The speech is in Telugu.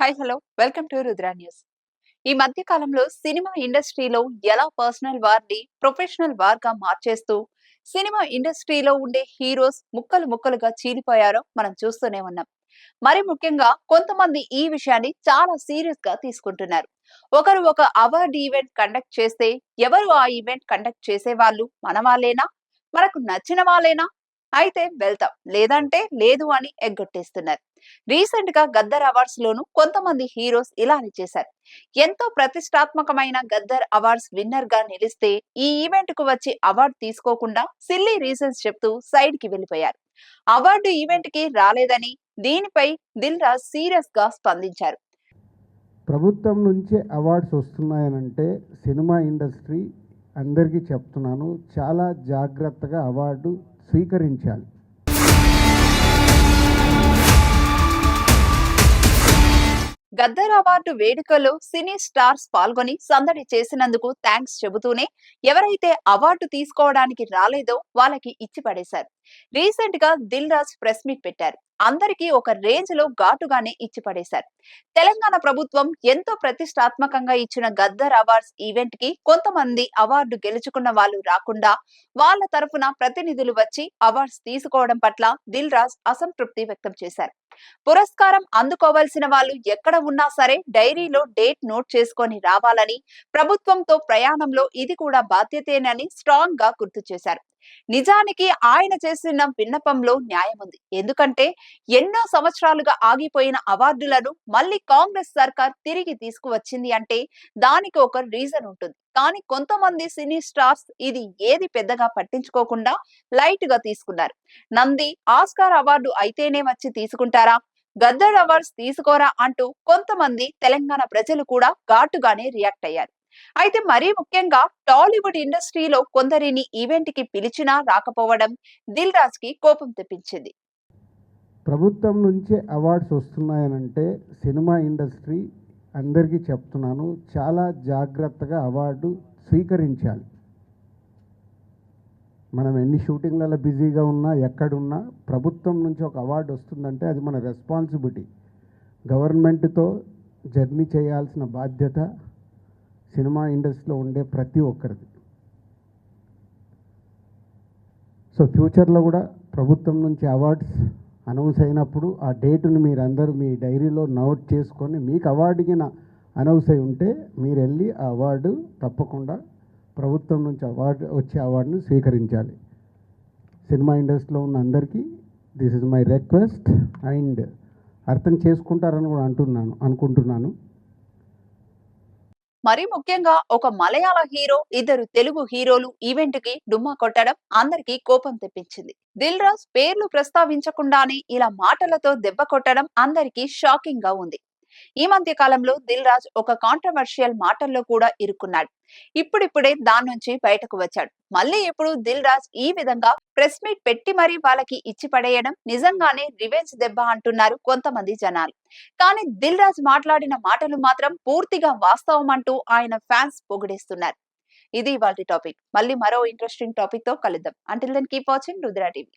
Hi hello welcome to Rudra news ఈ మధ్య కాలంలో సినిమా ఇండస్ట్రీలో ఎలా పర్సనల్ వార్ని ప్రొఫెషనల్ వార్గా మార్చేస్తూ సినిమా ఇండస్ట్రీలో ఉండే హీరోస్ ముక్కలు ముక్కలుగా చీలిపోయారో మనం చూస్తూనే ఉన్నాం. మరి ముఖ్యంగా కొంతమంది ఈ విషయాన్ని చాలా సీరియస్గా తీసుకుంటున్నారు. ఒకరు ఒక అవార్డ్ ఈవెంట్ కండక్ట్ చేస్తే ఎవరు ఆ ఈవెంట్ కండక్ట్ చేసే వాళ్ళు మన వాళ్ళేనా? మనకు నచ్చిన వాళ్ళేనా? అయితే వెళ్తాం. లేదంటే లేదు అని ఎగ్గొట్టేస్తున్నారు. రీసెంట్గా గద్దర్ అవార్డ్స్ లోను కొంతమంది హీరోస్ ఇలానే చేశారు. ఎంతో ప్రతిష్టాత్మకమైన గద్దర్ అవార్డ్స్ విన్నర్గా నిలిస్తే ఈ ఈవెంట్కు వచ్చి అవార్డు తీసుకోకుండా సిల్లీ రీజన్స్ చెప్తూ సైడ్కి వెళ్ళిపోయారు. అవార్డు ఈవెంట్కి రాలేదని దీనిపై దిల్ రాజ్ సీరియస్గా స్పందించారు. ప్రభుత్వం నుంచే అవార్డ్స్ వస్తున్నాయనంటే సినిమా ఇండస్ట్రీ అందరికీ చెప్తున్నాను. చాలా జాగ్రత్తగా అవార్డు స్వీకరించాలి. గద్దర్ అవార్డు వేడుకలో సినీ స్టార్స్ పాల్గొని సందడి చేసినందుకు థ్యాంక్స్ చెబుతూనే ఎవరైతే అవార్డు తీసుకోవడానికి రాలేదో వాళ్ళకి ఇచ్చి పడేశారు రీసెంట్గా దిల్ రాజ్ ప్రెస్ మీట్ పెట్టారు. అందరికీ ఒక రేంజ్లో ఘాటుగానే ఇచ్చి పడేశారు. తెలంగాణ ప్రభుత్వం ఎంతో ప్రతిష్టాత్మకంగా ఇచ్చిన గద్దర్ అవార్డ్స్ ఈవెంట్కి కొంతమంది అవార్డు గెలుచుకున్న వాళ్ళు రాకుండా వాళ్ళ తరఫున ప్రతినిధులు వచ్చి అవార్డ్స్ తీసుకోవడం పట్ల దిల్ రాజ్ అసంతృప్తి వ్యక్తం చేశారు. పురస్కారం అందుకోవాల్సిన వాళ్ళు ఎక్కడ ఉన్నా సరే డైరీలో డేట్ నోట్ చేసుకొని రావాలని ప్రభుత్వంతో ప్రయాణంలో ఇది కూడా బాధ్యతేనని స్ట్రాంగ్గా గుర్తు చేశారు. నిజానికి ఆయన చేసిన విన్నపంలో న్యాయం ఉంది. ఎందుకంటే ఎన్నో సంవత్సరాలుగా ఆగిపోయిన అవార్డులను మళ్ళీ కాంగ్రెస్ సర్కార్ తిరిగి తీసుకువచ్చింది అంటే దానికి ఒక రీజన్ ఉంటుంది. కానీ కొంతమంది సినీ స్టార్స్ ఇది ఏది పెద్దగా పట్టించుకోకుండా లైట్గా తీసుకున్నారు. నంది ఆస్కార్ అవార్డు అయితేనే వచ్చి తీసుకుంటారా? గద్దర్ అవార్డ్స్ తీసుకోరా అంటూ కొంతమంది తెలంగాణ ప్రజలు కూడా ఘాటుగానే రియాక్ట్ అయ్యారు. అయితే మరీ ముఖ్యంగా టాలీవుడ్ ఇండస్ట్రీలో కొందరిని ఈవెంట్కి పిలిచినా రాకపోవడం దిల్ రాజ్కి కోపం తెప్పించింది. ప్రభుత్వం నుంచి అవార్డ్స్ వస్తున్నాయనంటే సినిమా ఇండస్ట్రీ అందరికీ చెప్తున్నాను చాలా జాగ్రత్తగా అవార్డు స్వీకరించాలి. మనం ఎన్ని షూటింగ్లలో బిజీగా ఉన్నా ఎక్కడున్నా ప్రభుత్వం నుంచి ఒక అవార్డు వస్తుందంటే అది మన రెస్పాన్సిబిలిటీ. గవర్నమెంట్తో జర్నీ చేయాల్సిన బాధ్యత సినిమా ఇండస్ట్రీలో ఉండే ప్రతి ఒక్కరిది. సో ఫ్యూచర్లో కూడా ప్రభుత్వం నుంచి అవార్డ్స్ అనౌన్స్ అయినప్పుడు ఆ డేటును మీరందరూ మీ డైరీలో నోట్ చేసుకొని మీకు అవార్డుకి అనౌన్స్ అయి ఉంటే మీరు వెళ్ళి ఆ అవార్డు తప్పకుండా ప్రభుత్వం నుంచి అవార్డు వచ్చే అవార్డును స్వీకరించాలి. సినిమా ఇండస్ట్రీలో ఉన్న అందరికీ this is my request and అర్థం చేసుకుంటారని కూడా అంటున్నాను అనుకుంటున్నాను. మరి ముఖ్యంగా ఒక మలయాళ హీరో ఇద్దరు తెలుగు హీరోలు ఈవెంట్కి డుమ్మా కొట్టడం అందరికీ కోపం తెప్పించింది. దిల్ రాజ్ పేర్లు ప్రస్తావించకుండానే ఇలా మాటలతో దెబ్బ కొట్టడం అందరికీ షాకింగ్గా ఉంది. ఈ మధ్య కాలంలో దిల్ రాజ్ ఒక కాంట్రవర్షియల్ మాటల్లో కూడా ఇరుక్కున్నాడు. ఇప్పుడిప్పుడే దాని నుంచి బయటకు వచ్చాడు. మళ్ళీ ఇప్పుడు దిల్ రాజ్ ఈ విధంగా ప్రెస్ మీట్ పెట్టి మరీ వాళ్ళకి ఇచ్చి పడేయడం నిజంగానే రివెంజ్ దెబ్బ అంటున్నారు కొంతమంది జనాలు. కానీ దిల్ రాజ్ మాట్లాడిన మాటలు మాత్రం పూర్తిగా వాస్తవం అంటూ ఆయన ఫ్యాన్స్ పొగిడేస్తున్నారు. ఇది ఇవాళ టాపిక్. మళ్ళీ మరో ఇంట్రెస్టింగ్ టాపిక్తో కలుద్దాం. Until then keep watching Rudra TV.